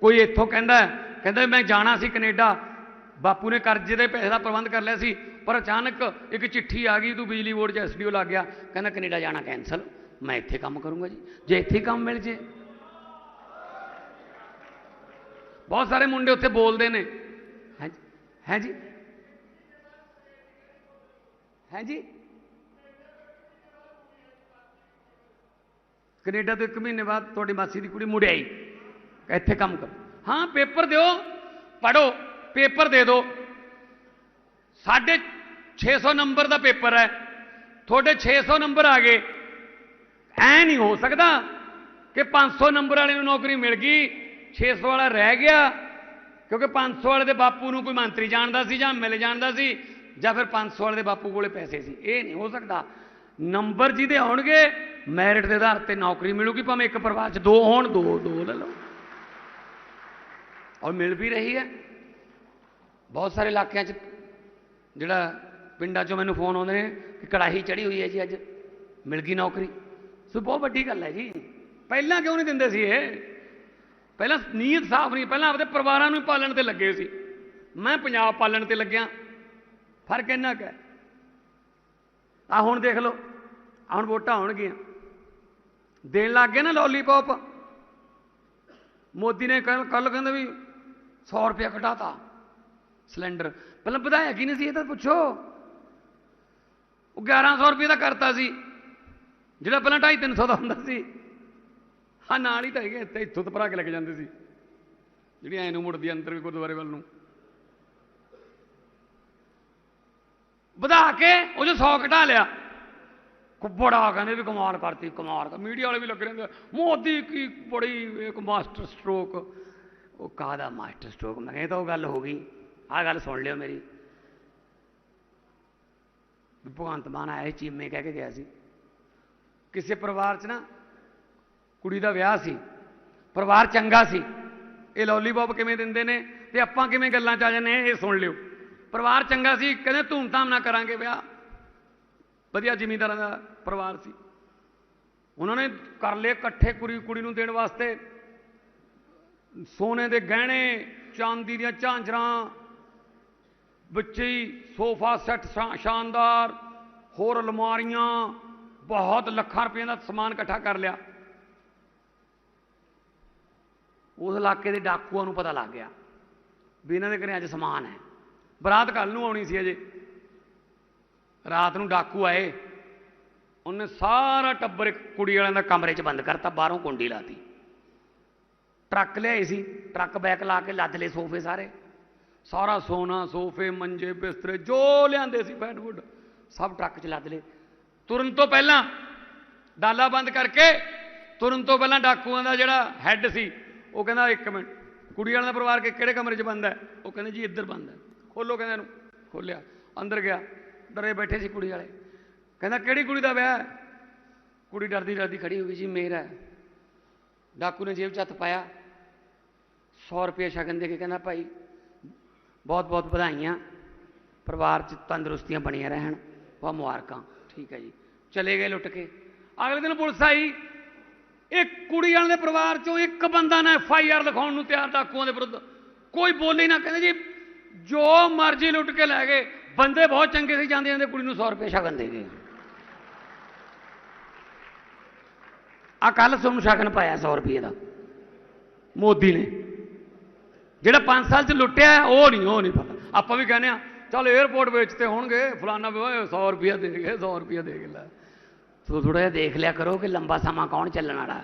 ਕੋਈ ਇੱਥੋਂ ਕਹਿੰਦਾ ਕਹਿੰਦਾ ਮੈਂ ਜਾਣਾ ਸੀ ਕੈਨੇਡਾ। ਬਾਪੂ ਨੇ ਕਰਜ਼ੇ ਦੇ ਪੈਸੇ ਦਾ ਪ੍ਰਬੰਧ ਕਰ ਲਿਆ ਸੀ, ਪਰ ਅਚਾਨਕ ਇੱਕ ਚਿੱਠੀ ਆ ਗਈ ਤੂੰ ਬਿਜਲੀ ਬੋਰਡ 'ਚ ਐਸਡੀਓ ਲੱਗ ਗਿਆ। ਕਹਿੰਦਾ, ਕੈਨੇਡਾ ਜਾਣਾ ਕੈਨਸਲ ਮੈਂ ਇੱਥੇ ਕੰਮ ਕਰੂੰਗਾ ਜੀ। ਜੇ ਇੱਥੇ ਕੰਮ ਮਿਲ ਜੇ। ਬਹੁਤ ਸਾਰੇ ਮੁੰਡੇ ਉੱਥੇ ਬੋਲਦੇ ਨੇ। ਹੈ ਹੈ ਜੀ। ਹੈ ਜੀ। ਕੈਨੇਡਾ ਤੋਂ ਇੱਕ ਮਹੀਨੇ ਬਾਅਦ ਤੁਹਾਡੀ ਮਾਸੀ ਦੀ ਕੁੜੀ ਮੁੜਿਆਈ ਇੱਥੇ ਕੰਮ ਕਰੋ। ਹਾਂ, ਪੇਪਰ ਦਿਓ ਪੜੋ ਪੇਪਰ ਦੇ ਦਿਓ। ਸਾਢੇ 600 ਨੰਬਰ ਦਾ ਪੇਪਰ ਹੈ। ਤੁਹਾਡੇ 600 ਨੰਬਰ ਆ ਗਏ। ਐ ਨਹੀਂ ਹੋ ਸਕਦਾ ਕਿ 500 ਨੰਬਰ ਵਾਲੇ ਨੂੰ ਨੌਕਰੀ ਮਿਲ ਗਈ 600 ਵਾਲਾ ਰਹਿ ਗਿਆ, ਕਿਉਂਕਿ 500 ਵਾਲੇ ਦੇ ਬਾਪੂ ਨੂੰ ਕੋਈ ਮੰਤਰੀ ਜਾਣਦਾ ਸੀ ਜਾਂ ਮਿਲ ਜਾਣਦਾ ਸੀ, ਜਾਂ ਫਿਰ 500 ਵਾਲੇ ਦੇ ਬਾਪੂ ਕੋਲੇ ਪੈਸੇ ਸੀ। ਇਹ ਨਹੀਂ ਹੋ ਸਕਦਾ। ਨੰਬਰ ਜਿਹਦੇ ਆਉਣਗੇ, ਮੈਰਿਟ ਦੇ ਆਧਾਰ ਤੇ ਨੌਕਰੀ ਮਿਲੂਗੀ, ਭਾਵੇਂ ਇੱਕ ਪਰਿਵਾਰ 'ਚ ਦੋ ਹੋਣ, ਦੋ ਦੋ ਲੈ ਲਓ। ਔਰ ਮਿਲ ਵੀ ਰਹੀ ਹੈ। ਬਹੁਤ ਸਾਰੇ ਇਲਾਕਿਆਂ 'ਚ ਜਿਹੜਾ ਪਿੰਡਾਂ 'ਚੋਂ ਮੈਨੂੰ ਫੋਨ ਆਉਂਦੇ ਨੇ ਕਿ ਕੜਾਹੀ ਚੜੀ ਹੋਈ ਹੈ ਜੀ ਅੱਜ। ਮਿਲ ਗਈ ਨੌਕਰੀ। ਸੋ ਬਹੁਤ ਵੱਡੀ ਗੱਲ ਹੈ ਜੀ। ਪਹਿਲਾਂ ਕਿਉਂ ਨਹੀਂ ਦਿੰਦੇ ਸੀ ਇਹ? ਪਹਿਲਾਂ ਨੀਅਤ ਸਾਫ਼ ਨਹੀਂ, ਪਹਿਲਾਂ ਆਪਦੇ ਪਰਿਵਾਰਾਂ ਨੂੰ ਪਾਲਣ ਤੇ ਲੱਗੇ ਸੀ। ਮੈਂ ਪੰਜਾਬ ਪਾਲਣ ਤੇ ਲੱਗਿਆ। ਫ਼ਰਕ ਇੰਨਾ ਕੁ ਹੈ। ਆ ਹੁਣ ਦੇਖ ਲਓ, ਆਹ ਹੁਣ ਵੋਟਾਂ ਆਉਣਗੀਆਂ। ਦੇਣ ਲੱਗ ਗਏ ਨਾ ਲੋਲੀਪੌਪ ਮੋਦੀ ਨੇ ਕੱਲ ਕੱਲ ਕਹਿੰਦਾ ਵੀ 100 ਰੁਪਇਆ ਘਟਾਤਾ ਸਿਲੰਡਰ। ਪਹਿਲਾਂ ਵਧਾਇਆ ਕੀ ਨਹੀਂ ਸੀ, ਇਹ ਤਾਂ ਪੁੱਛੋ। ਉਹ 1100 ਰੁਪਏ ਦਾ ਕਰਤਾ ਸੀ। ਜਿਹੜਾ ਪਹਿਲਾਂ 250 300 ਦਾ ਹੁੰਦਾ ਸੀ। ਹਾਂ ਨਾਲ ਹੀ ਤਾਂ ਹੈਗੇ, ਇੱਥੇ ਇੱਥੋਂ ਤੋਂ ਭਰਾ ਕੇ ਲੈ ਕੇ ਜਾਂਦੇ ਸੀ। ਜਿਹੜੀ ਐ ਨੂੰ ਮੁੜਦੀ ਆ ਅੰਦਰ ਵੀ ਗੁਰਦੁਆਰੇ ਵੱਲ ਨੂੰ। ਵਧਾ ਕੇ ਉਹ ਜੋ 100 ਘਟਾ ਲਿਆ। ਬੜਾ ਕਹਿੰਦੇ ਵੀ ਕਮਾਲ ਕਰਤੀ, ਕਮਾਲ। ਕਰ ਮੀਡੀਆ ਵਾਲੇ ਵੀ ਲੱਗ ਰਹੇ ਨੇ ਮੋਦੀ ਕੀ ਬੜੀ ਇੱਕ ਮਾਸਟਰ ਸਟ੍ਰੋਕ। ਉਹ ਕਾਹਦਾ ਮਾਸਟਰ ਸਟ੍ਰੋਕ? ਮੈਂ ਕਿਹਾ ਤਾਂ ਉਹ ਗੱਲ ਹੋ ਗਈ। ਆਹ ਗੱਲ ਸੁਣ ਲਿਓ ਮੇਰੀ। ਭਗਵੰਤ ਮਾਨ ਆਇਆ ਚੀਮੇ ਕਹਿ ਕੇ ਗਿਆ ਸੀ। ਕਿਸੇ ਪਰਿਵਾਰ 'ਚ ਨਾ ਕੁੜੀ ਦਾ ਵਿਆਹ ਸੀ। ਪਰਿਵਾਰ ਚੰਗਾ ਸੀ। ਇਹ ਲੋਲੀਪੌਪ ਕਿਵੇਂ ਦਿੰਦੇ ਨੇ ਤੇ ਆਪਾਂ ਕਿਵੇਂ ਗੱਲਾਂ 'ਚ ਆ ਜਾਂਦੇ ਹਾਂ, ਇਹ ਸੁਣ ਲਿਓ। ਪਰਿਵਾਰ ਚੰਗਾ ਸੀ ਕਹਿੰਦੇ ਧੂਮਧਾਮ ਨਾਲ ਕਰਾਂਗੇ ਵਿਆਹ। ਵਧੀਆ ਜ਼ਿਮੀਂਦਾਰਾਂ ਦਾ ਪਰਿਵਾਰ ਸੀ। ਉਹਨਾਂ ਨੇ ਕਰ ਲਏ ਇਕੱਠੇ ਕੁੜੀ ਕੁੜੀ ਨੂੰ ਦੇਣ ਵਾਸਤੇ। ਸੋਨੇ ਦੇ ਗਹਿਣੇ, ਚਾਂਦੀ ਦੀਆਂ ਝਾਂਜਰਾਂ ਬੱਚੇ ਸੋਫਾ ਸੈੱਟ ਸ਼ਾ- ਸ਼ਾਨਦਾਰ, ਹੋਰ ਅਲਮਾਰੀਆਂ, ਬਹੁਤ ਲੱਖਾਂ ਰੁਪਏ ਦਾ ਸਮਾਨ ਇਕੱਠਾ ਕਰ ਲਿਆ। ਉਸ ਇਲਾਕੇ ਦੇ ਡਾਕੂਆਂ ਨੂੰ ਪਤਾ ਲੱਗ ਗਿਆ ਵੀ ਇਹਨਾਂ ਦੇ ਘਰੇ ਅੱਜ ਸਮਾਨ ਹੈ। ਬਰਾਤ ਕੱਲ ਨੂੰ ਆਉਣੀ ਸੀ ਅਜੇ। ਰਾਤ ਨੂੰ ਡਾਕੂ ਆਏ। ਉਹਨੇ ਸਾਰਾ ਟੱਬਰ ਇੱਕ ਕੁੜੀ ਵਾਲਿਆਂ ਦਾ ਕਮਰੇ 'ਚ ਬੰਦ ਕਰਤਾ, ਬਾਹਰੋਂ ਕੁੰਡੀ ਲਾਤੀ। ਟਰੱਕ ਲਿਆਏ ਸੀ, ਟਰੱਕ ਬੈਕ ਲਾ ਕੇ ਲੱਦ ਲਏ ਸੋਫੇ ਸਾਰੇ। ਸਾਰਾ ਸੋਨਾ, ਸੋਫੇ, ਮੰਜੇ, ਬਿਸਤਰੇ, ਜੋ ਲਿਆਂਦੇ ਸੀ ਬੈਡਵੁੱਡ ਸਭ ਟਰੱਕ 'ਚ ਲੱਦ ਲਏ। ਤੁਰਨ ਤੋਂ ਪਹਿਲਾਂ ਡਾਲਾ ਬੰਦ ਕਰਕੇ, ਤੁਰਨ ਤੋਂ ਪਹਿਲਾਂ ਡਾਕੂਆਂ ਦਾ ਜਿਹੜਾ ਹੈੱਡ ਸੀ, ਉਹ ਕਹਿੰਦਾ, ਇੱਕ ਮਿੰਟ, ਕੁੜੀ ਵਾਲਿਆਂ ਦਾ ਪਰਿਵਾਰ ਕਿ, ਕਿਹੜੇ ਕਮਰੇ 'ਚ ਬੰਦ ਹੈ? ਉਹ ਕਹਿੰਦੇ, ਜੀ, ਇੱਧਰ ਬੰਦ ਹੈ। ਖੋਲੋ ਕਹਿੰਦੇ ਇਹਨੂੰ, ਖੋਲਿਆ, ਅੰਦਰ ਗਿਆ, ਡਰੇ ਬੈਠੇ ਸੀ ਕੁੜੀ ਵਾਲੇ। ਕਹਿੰਦਾ, ਕਿਹੜੀ ਕੁੜੀ ਦਾ ਵਿਆਹ ਹੈ? ਕੁੜੀ ਡਰਦੀ ਡਰਦੀ ਖੜੀ ਹੋ ਗਈ, ਜੀ, ਮੇਰਾ ਹੈ। ਡਾਕੂ ਨੇ ਜੇਬ 'ਚ ਹੱਥ ਪਾਇਆ 100 ਰੁਪਏ ਸ਼ਗਨ ਦੇ ਕੇ ਕਹਿੰਦਾ ਭਾਈ, ਬਹੁਤ ਬਹੁਤ ਵਧਾਈਆਂ। ਪਰਿਵਾਰ 'ਚ ਤੰਦਰੁਸਤੀਆਂ ਬਣੀਆਂ ਰਹਿਣ, ਬਹੁਤ ਮੁਬਾਰਕਾਂ। ਠੀਕ ਹੈ ਜੀ। ਚਲੇ ਗਏ ਲੁੱਟ ਕੇ। ਅਗਲੇ ਦਿਨ ਪੁਲਿਸ ਆਈ। ਇੱਕ ਕੁੜੀ ਵਾਲੇ ਦੇ ਪਰਿਵਾਰ 'ਚੋਂ ਇੱਕ ਬੰਦਾ ਨਾ ਐਫ ਆਈ ਆਰ ਲਿਖਾਉਣ ਨੂੰ ਤਿਆਰ ਡਾਕੂਆਂ ਦੇ ਵਿਰੁੱਧ। ਕੋਈ ਬੋਲੇ ਨਾ ਕਹਿੰਦੇ ਜੀ, ਜੋ ਮਰਜ਼ੀ ਲੁੱਟ ਕੇ ਲੈ ਗਏ। ਬੰਦੇ ਬਹੁਤ ਚੰਗੇ ਸੀ, ਜਾਂਦੇ ਜਾਂਦੇ ਕੁੜੀ ਨੂੰ 100 ਰੁਪਏ ਸ਼ਗਨ ਦੇ ਗਏ। ਆ ਕੱਲ ਤੁਹਾਨੂੰ ਸ਼ਗਨ ਪਾਇਆ 100 ਰੁਪਏ ਦਾ। ਮੋਦੀ ਨੇ। ਜਿਹੜਾ 5 ਸਾਲ ਚ ਲੁੱਟਿਆ ਉਹ ਨਹੀਂ ਉਹ ਨਹੀਂ ਪਤਾ। ਆਪਾਂ ਵੀ ਕਹਿੰਦੇ ਆ ਚਲ 에어ਪੋਰਟ ਵਿੱਚ ਤੇ ਹੋਣਗੇ, ਫਲਾਨਾ ਵੀ ਓਏ 100 ਰੁਪਏ ਦੇ ਗਏ 100 ਰੁਪਏ ਦੇ ਕੇ ਲੈ। ਥੋੜਾ ਜਿਹਾ ਦੇਖ ਲਿਆ ਕਰੋ ਕਿ ਲੰਬਾ ਸਮਾਂ ਕੌਣ ਚੱਲਣ ਵਾਲਾ